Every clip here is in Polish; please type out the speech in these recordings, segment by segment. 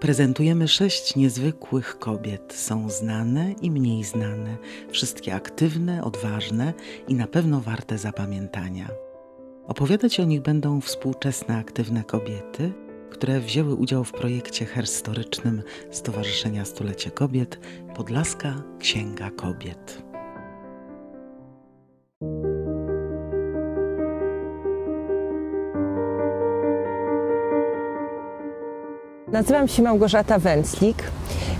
Prezentujemy sześć niezwykłych kobiet. Są znane i mniej znane, wszystkie aktywne, odważne i na pewno warte zapamiętania. Opowiadać o nich będą współczesne aktywne kobiety, które wzięły udział w projekcie herstorycznym Stowarzyszenia Stulecie Kobiet Podlaska Księga Kobiet. Nazywam się Małgorzata Węclik.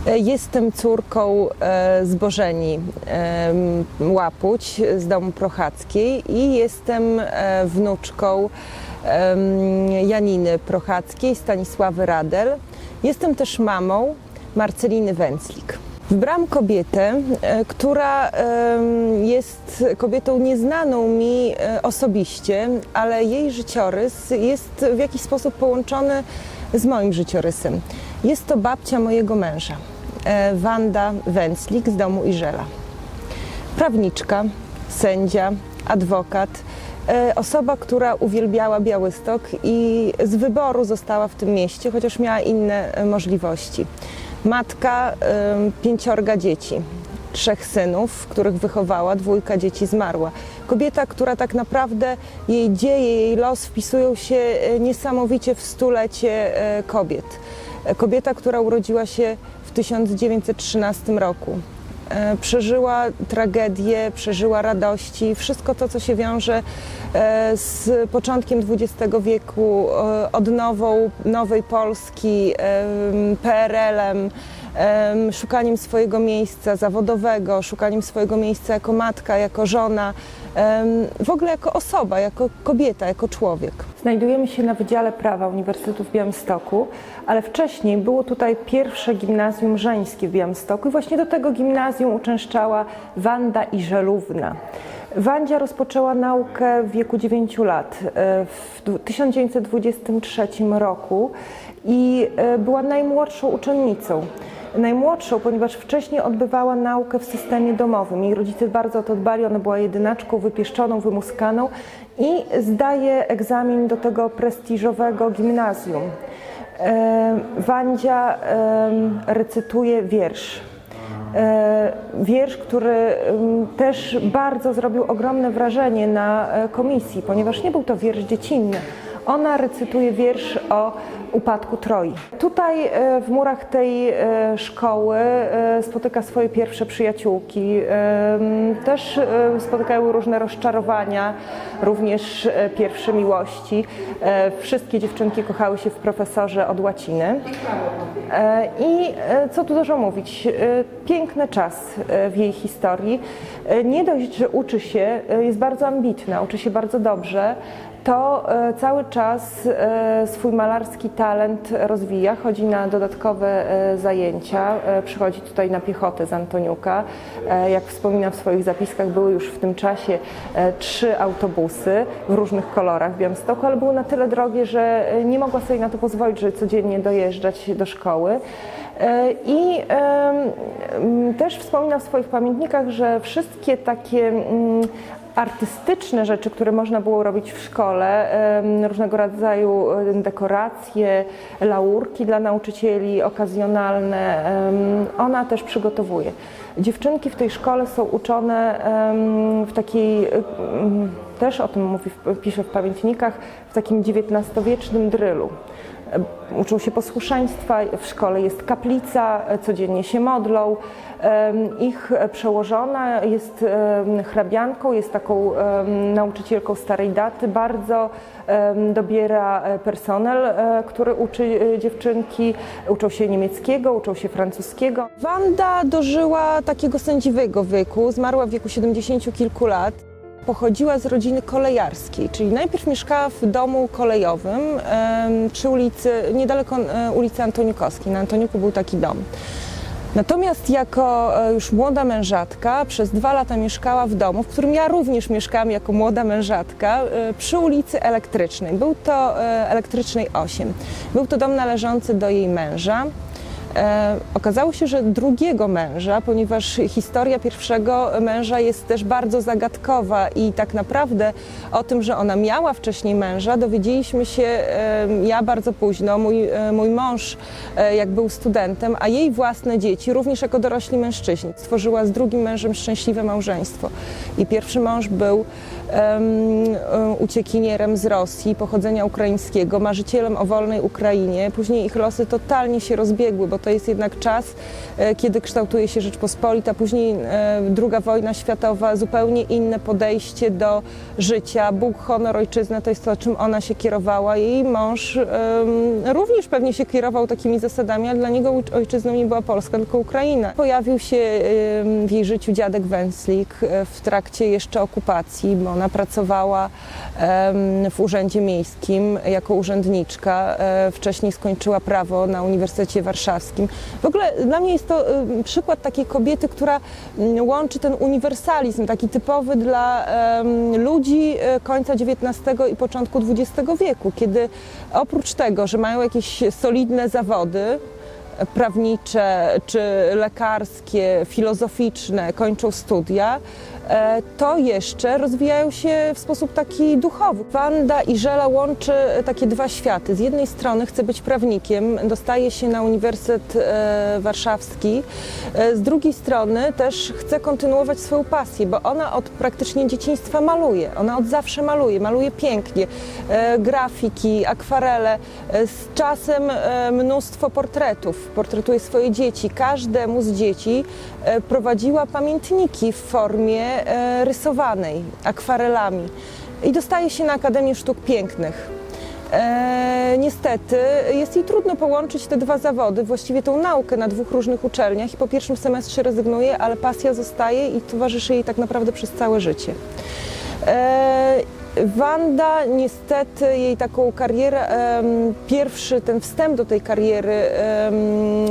E, Jestem córką e, z Bożeni e, Łapuć z domu Prochackiej i jestem e, wnuczką Janiny Prochackiej, Stanisławy Radel. Jestem też mamą Marceliny Węclik. Wybrałam kobietę, e, która jest kobietą nieznaną mi e, osobiście, ale jej życiorys jest w jakiś sposób połączony z moim życiorysem. Jest to babcia mojego męża, e, Wanda Węclik z domu Iżela. Prawniczka, sędzia, adwokat, osoba, która uwielbiała Białystok i z wyboru została w tym mieście, chociaż miała inne możliwości. Matka pięciorga dzieci, trzech synów, których wychowała, dwójka dzieci zmarła. Kobieta, która tak naprawdę jej dzieje, jej los wpisują się e, niesamowicie w stulecie e, kobiet. Kobieta, która urodziła się w 1913 roku. E, Przeżyła tragedię, przeżyła radości, wszystko to, co się wiąże e, z początkiem XX wieku, e, odnową nowej Polski, em, PRL-em, em, szukaniem swojego miejsca zawodowego, szukaniem swojego miejsca jako matka, jako żona, w ogóle jako osoba, jako kobieta, jako człowiek. Znajdujemy się na Wydziale Prawa Uniwersytetu w Białymstoku, ale wcześniej było tutaj pierwsze gimnazjum żeńskie w Białymstoku i właśnie do tego gimnazjum uczęszczała Wanda Iżelówna. Wandzia rozpoczęła naukę w wieku 9 lat e, w 1923 roku i e, była najmłodszą uczennicą. Najmłodszą, ponieważ wcześniej odbywała naukę w systemie domowym. Jej rodzice bardzo o to dbali, ona była jedynaczką, wypieszczoną, wymuskaną i zdaje egzamin do tego prestiżowego gimnazjum. E, Wandzia recytuje wiersz. E, Wiersz, który też bardzo zrobił ogromne wrażenie na e, komisji, ponieważ nie był to wiersz dziecinny. Ona recytuje wiersz o upadku Troi. Tutaj e, w murach tej e, szkoły e, spotyka swoje pierwsze przyjaciółki. Też spotykają różne rozczarowania, również pierwsze miłości. Wszystkie dziewczynki kochały się w profesorze od łaciny. I co tu dużo mówić, piękny czas w jej historii. Nie dość, że uczy się, jest bardzo ambitna, uczy się bardzo dobrze, to e, cały czas e, swój malarski talent rozwija, chodzi na dodatkowe e, zajęcia, przychodzi tutaj na piechotę z Antoniuka. Jak wspomina w swoich zapiskach, były już w tym czasie trzy autobusy w różnych kolorach w Białymstoku, ale były na tyle drogie, że nie mogła sobie na to pozwolić, żeby codziennie dojeżdżać do szkoły. I też wspomina w swoich pamiętnikach, że wszystkie takie mm, artystyczne rzeczy, które można było robić w szkole, różnego rodzaju dekoracje, laurki dla nauczycieli, okazjonalne, ona też przygotowuje. Dziewczynki w tej szkole są uczone w takiej, też o tym mówi, pisze w pamiętnikach, w takim XIX-wiecznym drylu. Uczą się posłuszeństwa, w szkole jest kaplica, codziennie się modlą. Ich przełożona jest hrabianką, jest taką nauczycielką starej daty, bardzo dobiera e, personel, e, który uczy e, dziewczynki, uczą się niemieckiego, uczą się francuskiego. Wanda dożyła takiego sędziwego wieku, zmarła w wieku 70 kilku lat pochodziła z rodziny kolejarskiej, czyli najpierw mieszkała w domu kolejowym przy ulicy, niedaleko e, ulicy Antoniukowskiej. Na Antoniuku był taki dom. Natomiast jako e, już młoda mężatka przez dwa lata mieszkała w domu, w którym ja również mieszkałam jako młoda mężatka e, przy ulicy Elektrycznej. Był to Elektrycznej 8. Był to dom należący do jej męża. E, okazało się, że drugiego męża, ponieważ historia pierwszego męża jest też bardzo zagadkowa i tak naprawdę o tym, że ona miała wcześniej męża, dowiedzieliśmy się ja bardzo późno, mój, e, mój mąż e, jak był studentem, a jej własne dzieci, również jako dorośli mężczyźni. Stworzyła z drugim mężem szczęśliwe małżeństwo. I pierwszy mąż był uciekinierem z Rosji, pochodzenia ukraińskiego, marzycielem o wolnej Ukrainie. Później ich losy totalnie się rozbiegły, bo to jest jednak czas, e, kiedy kształtuje się Rzeczpospolita, później e, druga wojna światowa, zupełnie inne podejście do życia. Bóg, honor, ojczyzna to jest to, czym ona się kierowała. Jej mąż również pewnie się kierował takimi zasadami, ale dla niego oj- ojczyzną nie była Polska, tylko Ukraina. Pojawił się w jej życiu dziadek Węslik e, w trakcie jeszcze okupacji, bo ona pracowała w Urzędzie Miejskim jako urzędniczka. E, Wcześniej skończyła prawo na Uniwersytecie Warszawskim. W ogóle dla mnie jest to przykład takiej kobiety, która mm, łączy ten uniwersalizm, taki typowy dla ludzi e, końca XIX i początku XX wieku, kiedy oprócz tego, że mają jakieś solidne zawody, prawnicze czy lekarskie, filozoficzne, kończą studia, e, to jeszcze rozwijają się w sposób taki duchowy. Wanda i Żela łączy takie dwa światy. Z jednej strony chce być prawnikiem, dostaje się na Uniwersytet e, Warszawski, e, z drugiej strony też chce kontynuować swoją pasję, bo ona od praktycznie dzieciństwa maluje. Ona od zawsze maluje, maluje pięknie. E, grafiki, akwarele, e, z czasem e, mnóstwo portretów. Portretuje swoje dzieci. Każdemu z dzieci e, prowadziła pamiętniki w formie e, rysowanej, akwarelami. I dostaje się na Akademię Sztuk Pięknych. E, niestety jest jej trudno połączyć te dwa zawody, właściwie tą naukę na dwóch różnych uczelniach i po pierwszym semestrze rezygnuje, ale pasja zostaje i towarzyszy jej tak naprawdę przez całe życie. E, Wanda niestety jej taką karierę, pierwszy ten wstęp do tej kariery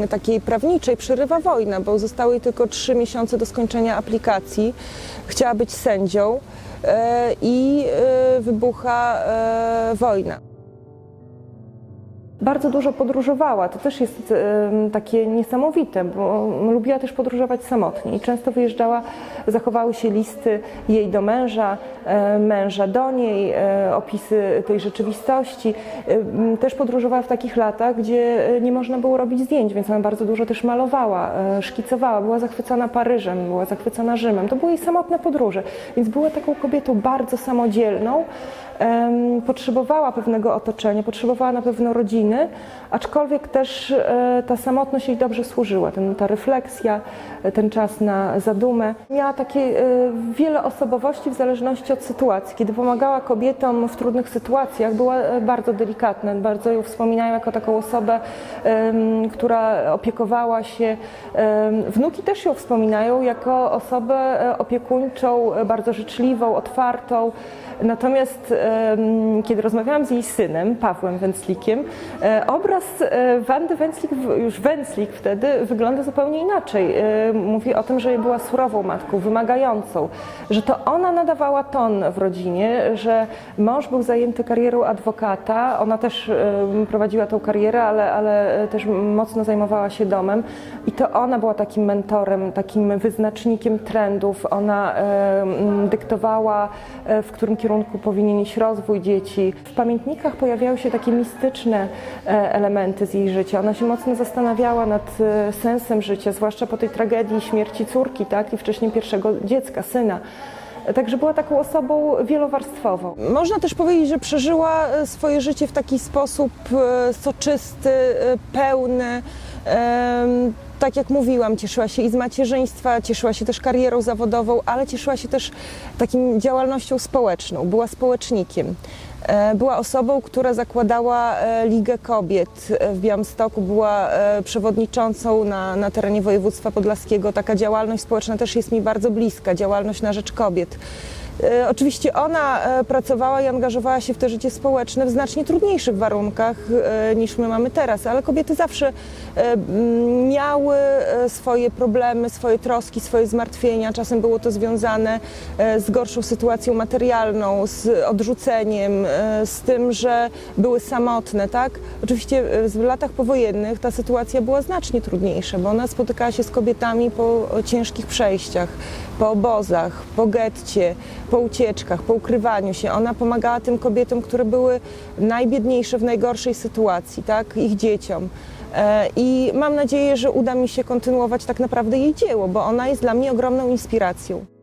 takiej prawniczej przerywa wojna, bo zostały jej tylko trzy miesiące do skończenia aplikacji. Chciała być sędzią e, i e, wybucha e, wojna. Bardzo dużo podróżowała. To też jest takie niesamowite, bo lubiła też podróżować samotnie i często wyjeżdżała, zachowały się listy jej do męża, męża do niej, e, opisy tej rzeczywistości. Też podróżowała w takich latach, gdzie e, nie można było robić zdjęć, więc ona bardzo dużo też malowała, e, szkicowała, była zachwycona Paryżem, była zachwycona Rzymem. To były jej samotne podróże, więc była taką kobietą bardzo samodzielną, potrzebowała pewnego otoczenia, potrzebowała na pewno rodziny, aczkolwiek też e, ta samotność jej dobrze służyła, ten, ta refleksja, e, ten czas na zadumę. Miała takie e, wiele osobowości w zależności od sytuacji. Kiedy pomagała kobietom w trudnych sytuacjach, była bardzo delikatna, bardzo ją wspominają jako taką osobę, która opiekowała się. Wnuki też ją wspominają jako osobę opiekuńczą, bardzo życzliwą, otwartą. Natomiast kiedy rozmawiałam z jej synem, Pawłem Węclikiem, e, obraz e, Wandy Węclik, już Węclik wtedy, wygląda zupełnie inaczej. E, Mówi o tym, że była surową matką, wymagającą, że to ona nadawała ton w rodzinie, że mąż był zajęty karierą adwokata, ona też prowadziła tą karierę, ale, ale też mocno zajmowała się domem i to ona była takim mentorem, takim wyznacznikiem trendów. Ona dyktowała, w którym kierunku powinien iść rozwój dzieci. W pamiętnikach pojawiały się takie mistyczne e, elementy z jej życia. Ona się mocno zastanawiała nad e, sensem życia, zwłaszcza po tej tragedii śmierci córki, tak, i wcześniej pierwszego dziecka, syna. Także była taką osobą wielowarstwową. Można też powiedzieć, że przeżyła e, swoje życie w taki sposób soczysty, pełny. Tak jak mówiłam, cieszyła się i z macierzyństwa, cieszyła się też karierą zawodową, ale cieszyła się też takim działalnością społeczną. Była społecznikiem. E, Była osobą, która zakładała e, Ligę Kobiet w Białymstoku, była e, przewodniczącą na, na terenie województwa podlaskiego. Taka działalność społeczna też jest mi bardzo bliska, działalność na rzecz kobiet. E, Oczywiście ona e, pracowała i angażowała się w to życie społeczne w znacznie trudniejszych warunkach e, niż my mamy teraz, ale kobiety zawsze miały swoje problemy, swoje troski, swoje zmartwienia. Czasem było to związane z gorszą sytuacją materialną, z odrzuceniem, z tym, że były samotne, tak? Oczywiście w latach powojennych ta sytuacja była znacznie trudniejsza, bo ona spotykała się z kobietami po ciężkich przejściach, po obozach, po getcie, po ucieczkach, po ukrywaniu się. Ona pomagała tym kobietom, które były najbiedniejsze w najgorszej sytuacji, tak? Ich dzieciom. E, I mam nadzieję, że uda mi się kontynuować tak naprawdę jej dzieło, bo ona jest dla mnie ogromną inspiracją.